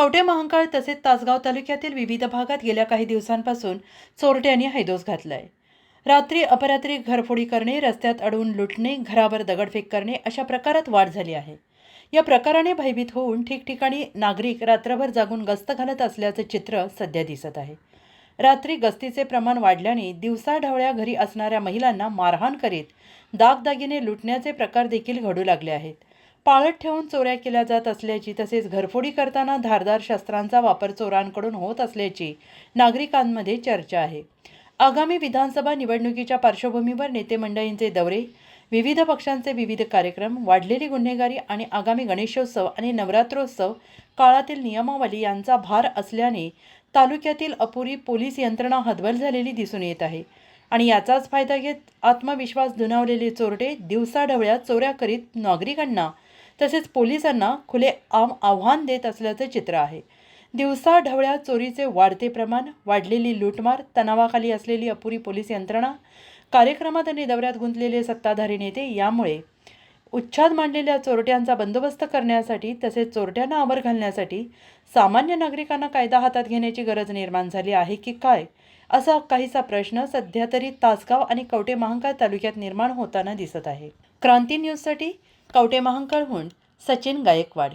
कवठे महांकाळ तसेच तासगाव तालुक्यातील विविध भागात गेल्या काही दिवसांपासून चोरट्यांनी हैदोस घातलाय. रात्री अपरात्री घरफोडी करणे रस्त्यात अडवून लुटणे घरावर दगडफेक करणे अशा प्रकारात वाढ झाली आहे. या प्रकाराने भयभीत होऊन ठिकठिकाणी नागरिक रात्रभर जागून गस्त घालत असल्याचे चित्र सध्या दिसत आहे. रात्री गस्तीचे प्रमाण वाढल्याने दिवसाढवळ्या घरी असणाऱ्या महिलांना मारहाण करीत दागदागिने लुटण्याचे प्रकार देखील घडू लागले आहेत. पाळत ठेवून चोऱ्या केल्या जात असल्याची तसेच घरफोडी करताना धारदार शस्त्रांचा वापर चोरांकडून होत असल्याची नागरिकांमध्ये चर्चा आहे. आगामी विधानसभा निवडणुकीच्या पार्श्वभूमीवर नेते मंडळींचे दौरे विविध पक्षांचे विविध कार्यक्रम वाढलेली गुन्हेगारी आणि आगामी गणेशोत्सव आणि नवरात्रोत्सव काळातील नियमावली यांचा भार असल्याने तालुक्यातील अपुरी पोलीस यंत्रणा हतबल झालेली दिसून येत आहे आणि याचाच फायदा घेत आत्मविश्वास दुणावलेले चोरटे दिवसाढवळ्या चोऱ्या करीत नागरिकांना तसेच पोलिसांना खुले आम आव्हान देत असल्याचं चित्र आहे. दिवसाढवळ्या चोरीचे वाढते प्रमाण वाढलेली लूटमार तणावाखाली असलेली अपुरी पोलीस यंत्रणा कार्यक्रमात आणि दौऱ्यात गुंतलेले सत्ताधारी नेते यामुळे उच्छाद मांडलेल्या चोरट्यांचा बंदोबस्त करण्यासाठी तसेच चोरट्यांना आवर घालण्यासाठी सामान्य नागरिकांना कायदा हातात घेण्याची गरज निर्माण झाली आहे की काय? असा काहीसा प्रश्न सध्या तरी तासगाव आणि कवटे महांकाळ तालुक्यात निर्माण होताना दिसत आहे. क्रांती न्यूजसाठी कवटे महांकाळहून सचिन गायकवाड.